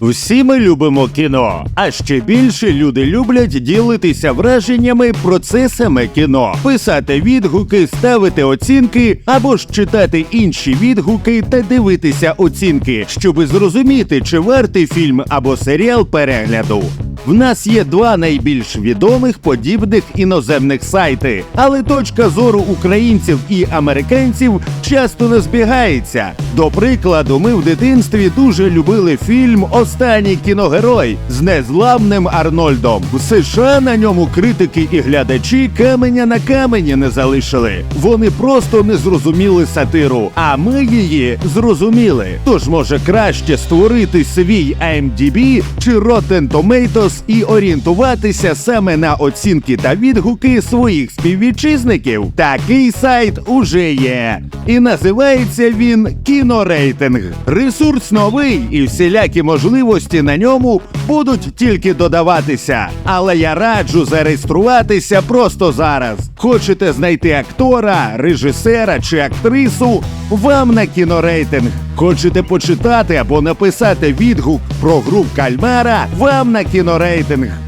Всі ми любимо кіно, а ще більше люди люблять ділитися враженнями про це саме кіно, писати відгуки, ставити оцінки або ж читати інші відгуки та дивитися оцінки, щоби зрозуміти, чи вартий фільм або серіал перегляду. В нас є два найбільш відомих подібних іноземних сайти, але точка зору українців і американців часто не збігається. До прикладу, ми в дитинстві дуже любили фільм Останній кіногерой з незламним Арнольдом. В США на ньому критики і глядачі каменя на камені не залишили. Вони просто не зрозуміли сатиру, а ми її зрозуміли. Тож може краще створити свій IMDb чи Rotten Tomatoes і орієнтуватися саме на оцінки та відгуки своїх співвітчизників. Такий сайт уже є. І називається він Кінорейтинг. Ресурс новий і всілякі можливості на ньому будуть тільки додаватися. Але я раджу зареєструватися просто зараз. Хочете знайти актора, режисера чи актрису? Вам на кінорейтинг. Хочете почитати або написати відгук про гру Кальмара? Вам на кінорейтинг.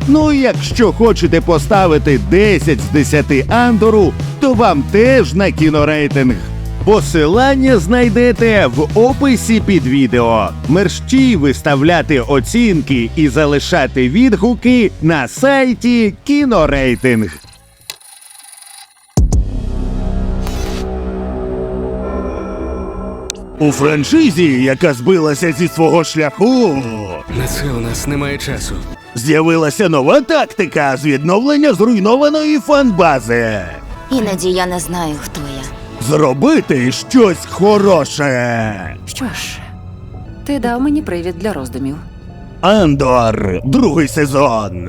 Ну і якщо хочете поставити 10 з 10 Андору, то вам теж на кінорейтинг. Посилання знайдете в описі під відео. Мерщій виставляти оцінки і залишати відгуки на сайті Кінорейтинг. У франшизі, яка збилася зі свого шляху, На це у нас немає часу. З'явилася нова тактика з відновлення зруйнованої фанбази. Іноді я не знаю, хто я. Зробити щось хороше. Що ж, ти дав мені привід для роздумів. Андор, другий сезон.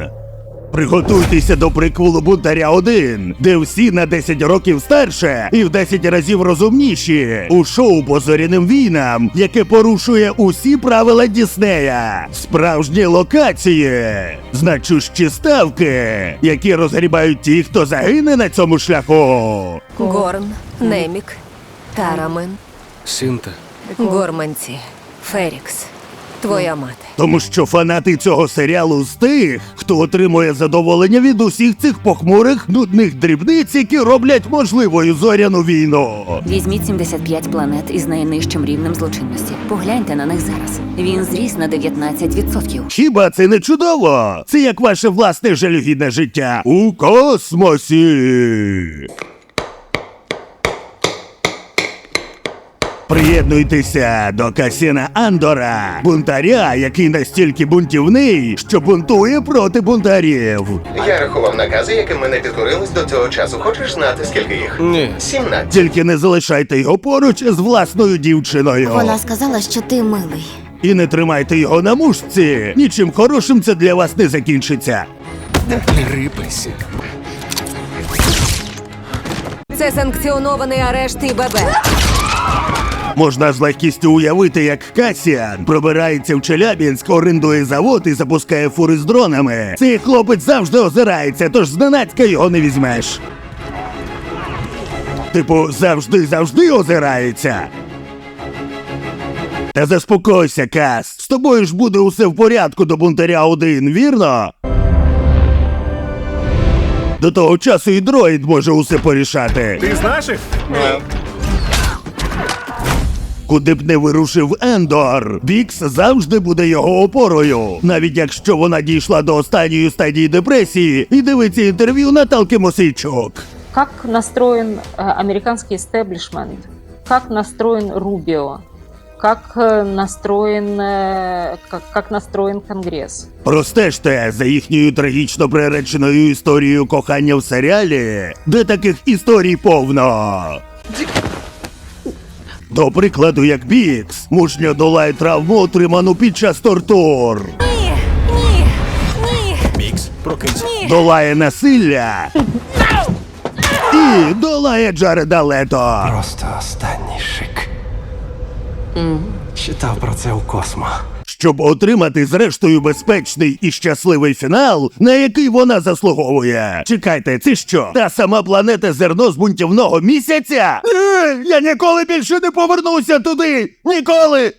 Приготуйтеся до приквелу Бунтаря 1, де всі на 10 років старше і в 10 разів розумніші у шоу по зоряним війнам, яке порушує усі правила Діснея, справжні локації, значущі ставки, які розгрібають ті, хто загине на цьому шляху. Горн, Немік, Тарамен, Синта. Горманці, Ферікс, твоя мати. Тому що фанати цього серіалу з тих, хто отримує задоволення від усіх цих похмурих нудних дрібниць, які роблять можливою зоряну війну. Візьміть 75 планет із найнижчим рівнем злочинності. Погляньте на них зараз. Він зріс на 19%. Хіба це не чудово? Це як ваше власне жалюгідне життя у космосі. Приєднуйтеся до Касіна Андора, бунтаря, який настільки бунтівний, що бунтує проти бунтарів. Я рахував накази, яким ми не підкорились до цього часу. Хочеш знати, скільки їх? Ні. 17. Тільки не залишайте його поруч з власною дівчиною. Вона сказала, що ти милий. І не тримайте його на мушці. Нічим хорошим це для вас не закінчиться. Рипайся. Це санкціонований арешт ІББ. Можна з легкістю уявити, як Касіан пробирається в Челябінськ, орендує завод і запускає фури з дронами. Цей хлопець завжди озирається, тож зненацька його не візьмеш. Типу, завжди завжди озирається. Та заспокойся, Кас. З тобою ж буде усе в порядку до бунтаря один, вірно? До того часу і дроїд може усе порішати. Ти з наших? Куди б не вирушив Ендор, Бікс завжди буде його опорою, навіть якщо вона дійшла до останньої стадії депресії і дивиться інтерв'ю Наталки Мосійчук. как настроен э, американский истеблишмент, как настроен Рубио, как э, настроен, э, как, как настроен Конгресс. Простежте за їхньою трагічно приреченою історією кохання в серіалі, де таких історій повно. До прикладу, як Бікс мужньо долає травму, отриману під час тортур. Ні, ні, ні. Бікс, прокинься. долає насилля і долає Джареда Лето. Просто останній шик. Читав про це у Космо. Щоб отримати зрештою безпечний і щасливий фінал, на який вона заслуговує. Чекайте, це що? Та сама планета зерно з бунтівного місяця? Я ніколи більше не повернуся туди! Ніколи!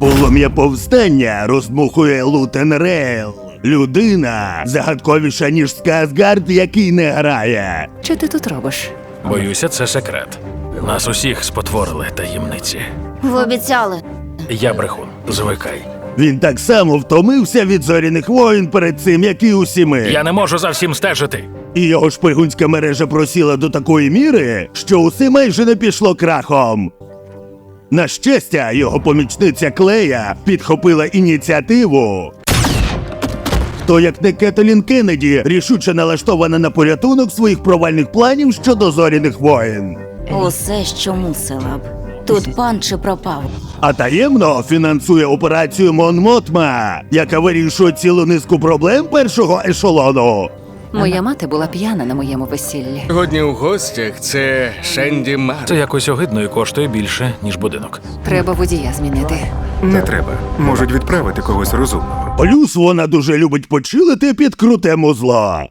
Полум'я повстання роздмухує Лутен Рейл. Людина загадковіша, ніж Сказгард, який не грає. Що ти тут робиш? Боюся, це секрет. Нас усіх спотворили таємниці. Ви обіцяли. Я брехун, звикай. Він так само втомився від зоряних воїн перед цим, як і усі ми. Я не можу за всім стежити. І його шпигунська мережа просіла до такої міри, що усе майже не пішло крахом. На щастя, його помічниця Клея підхопила ініціативу. Хто як не Кетелін Кеннеді рішуче налаштована на порятунок своїх провальних планів щодо зоряних воїн. Усе, що мусила б. Тут пан чи пропав. А таємно фінансує операцію Мон Мотма, яка вирішує цілу низку проблем першого ешелону. Моя мати була п'яна на моєму весіллі. Сьогодні у гостях це Шенді Мар. Це якось огидно і коштує більше, ніж будинок. Треба водія змінити. Не треба. Можуть відправити когось розумного. Плюс вона дуже любить почилити під круте музло.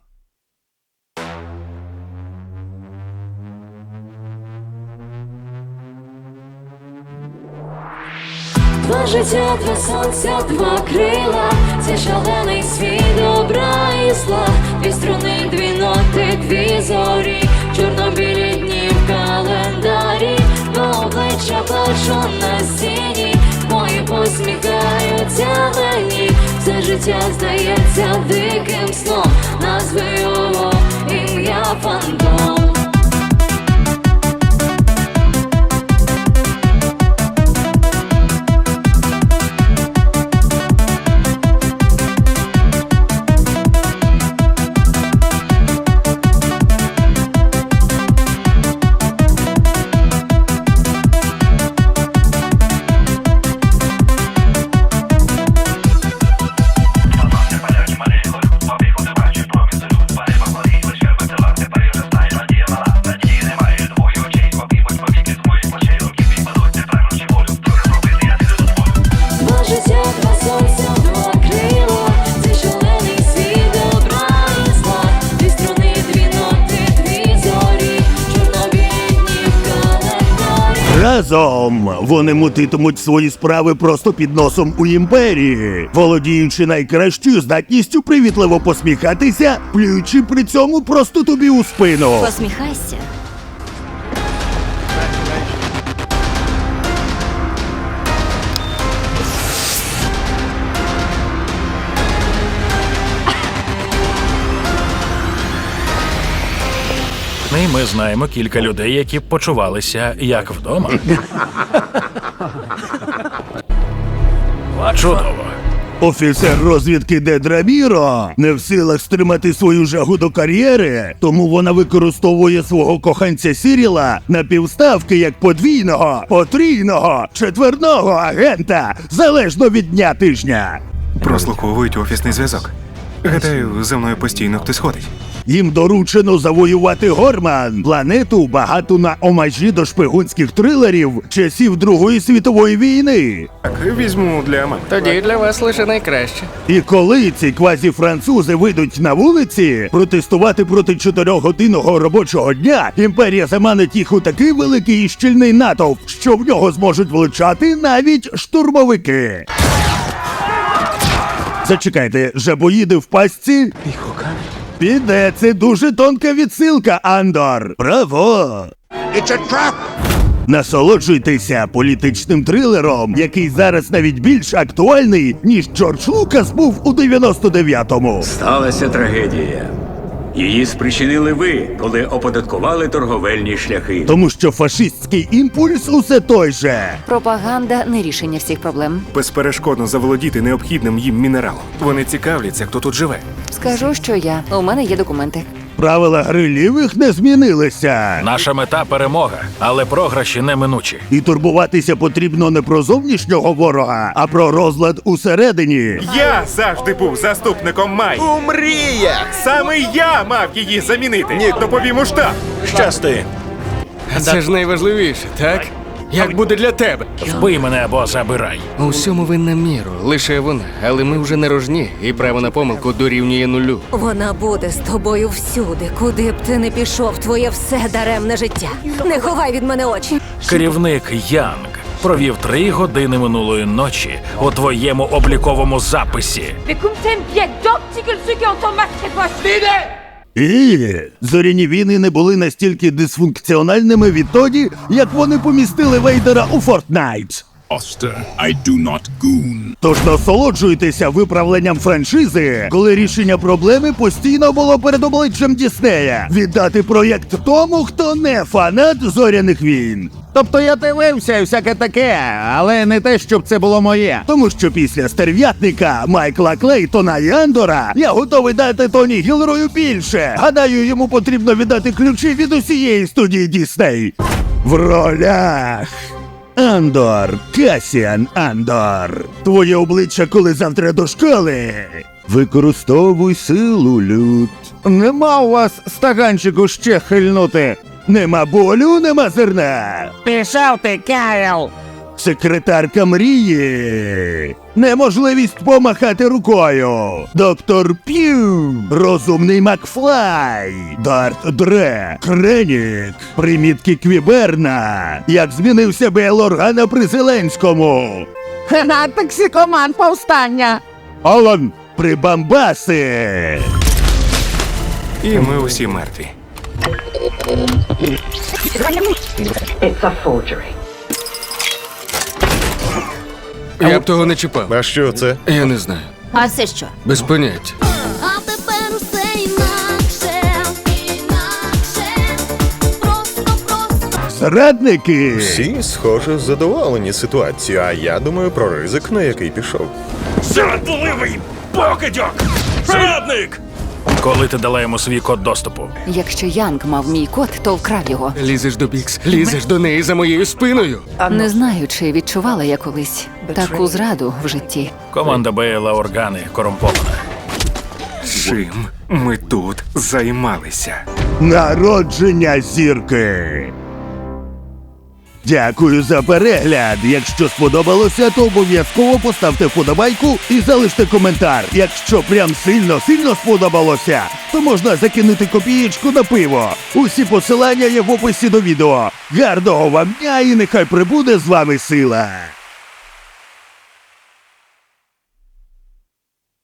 Два життя, два сонця, два крила, це шалений світ добра і зла, дві струни, дві ноти, дві зорі, чорно-білі дні в календарі, два обличчя плачу на стіні, мої посміхаються мені, все життя здається диким сном, назви його ім'я фантом. Разом вони мутитимуть свої справи просто під носом у імперії, володіючи найкращою здатністю привітливо посміхатися, плюючи при цьому просто тобі у спину. Посміхайся. І ми знаємо кілька людей, які почувалися як вдома. Чудово. Офіцер розвідки Дедраміро не в силах стримати свою жагу до кар'єри, тому вона використовує свого коханця Сіріла на півставки як подвійного, потрійного, четверного агента, залежно від дня тижня. Прослуховують офісний зв'язок. Гадаю, за мною постійно хтось ходить. Їм доручено завоювати Горман, планету багату на омажі до шпигунських трилерів часів Другої світової війни. Так, візьму для мами. Тоді для вас лише найкраще. І коли ці квазі-французи вийдуть на вулиці протестувати проти чотирьохгодинного робочого дня, імперія заманить їх у такий великий і щільний натовп, що в нього зможуть влучати навіть штурмовики. Зачекайте, жабоїди в пастці? Піде, це дуже тонка відсилка, Андор. Браво! Насолоджуйтеся політичним трилером, який зараз навіть більш актуальний, ніж Джордж Лукас був у 99-му. Сталася трагедія. Її спричинили ви, коли оподаткували торговельні шляхи. Тому що фашистський імпульс усе той же. Пропаганда не рішення всіх проблем. Безперешкодно заволодіти необхідним їм мінералом. Вони цікавляться, хто тут живе. Скажу, що я. У мене є документи. Правила гри лівих не змінилися. Наша мета перемога, але програші неминучі. І турбуватися потрібно не про зовнішнього ворога, а про розлад усередині. Я завжди був заступником Май. У мріях! Саме я мав її замінити. Ні, доповім у штаб. Щасти. Це ж найважливіше, так? Як буде для тебе? Вбий мене або забирай. У всьому винна міру, лише вона, але ми вже не рожні, і право на помилку дорівнює нулю. Вона буде з тобою всюди, куди б ти не пішов, твоє все даремне життя. Не ховай від мене очі. Керівник Янг провів три години минулої ночі у твоєму обліковому записі. І зоряні війни не були настільки дисфункціональними відтоді, як вони помістили Вейдера у Fortnite. I do not goon. Тож насолоджуйтеся виправленням франшизи, коли рішення проблеми постійно було перед обличчям Діснея. Віддати проєкт тому, хто не фанат зоряних війн. Тобто я дивився і всяке таке, але не те, щоб це було моє. Тому що після стерв'ятника Майкла Клейтона і Андора я готовий дати Тоні Гілрою більше. Гадаю, йому потрібно віддати ключі від усієї студії Дісней. В ролях. Андор, Касіан Андор. Твоє обличчя, коли завтра до школи. Використовуй силу, люд. Нема у вас стаганчику ще хильнути. Нема болю, нема зерна. Пішов ти, Кайл. Секретарка мрії. Неможливість помахати рукою. Доктор П'ю. Розумний Макфлай. Дарт Дре. Кренік. Примітки Квіберна. Як змінився Бейл Органа при Зеленському. Хена токсикоман повстання. Алан. Прибамбаси. І ми усі мертві. Я б того не чіпав. А що це? Я не знаю. А це що? Без поняття. А тепер усе інакше, інакше, просто, просто. Зрадники. Всі, схоже, задоволені ситуацією, а я думаю про ризик, на який пішов. Зрадливий покидьок! Зрадник! Коли ти дала йому свій код доступу? Якщо Янг мав мій код, то вкрав його. Лізеш до Бікс, лізеш до неї за моєю спиною. Не знаю, чи відчувала я колись таку зраду в житті. Команда Бейла Органи корумпована. Чим ми тут займалися? Народження зірки. Дякую за перегляд. Якщо сподобалося, то обов'язково поставте вподобайку і залиште коментар. Якщо прям сильно сильно сподобалося, то можна закинути копієчку на пиво. Усі посилання є в описі до відео. Гарного вам дня і нехай прибуде з вами сила.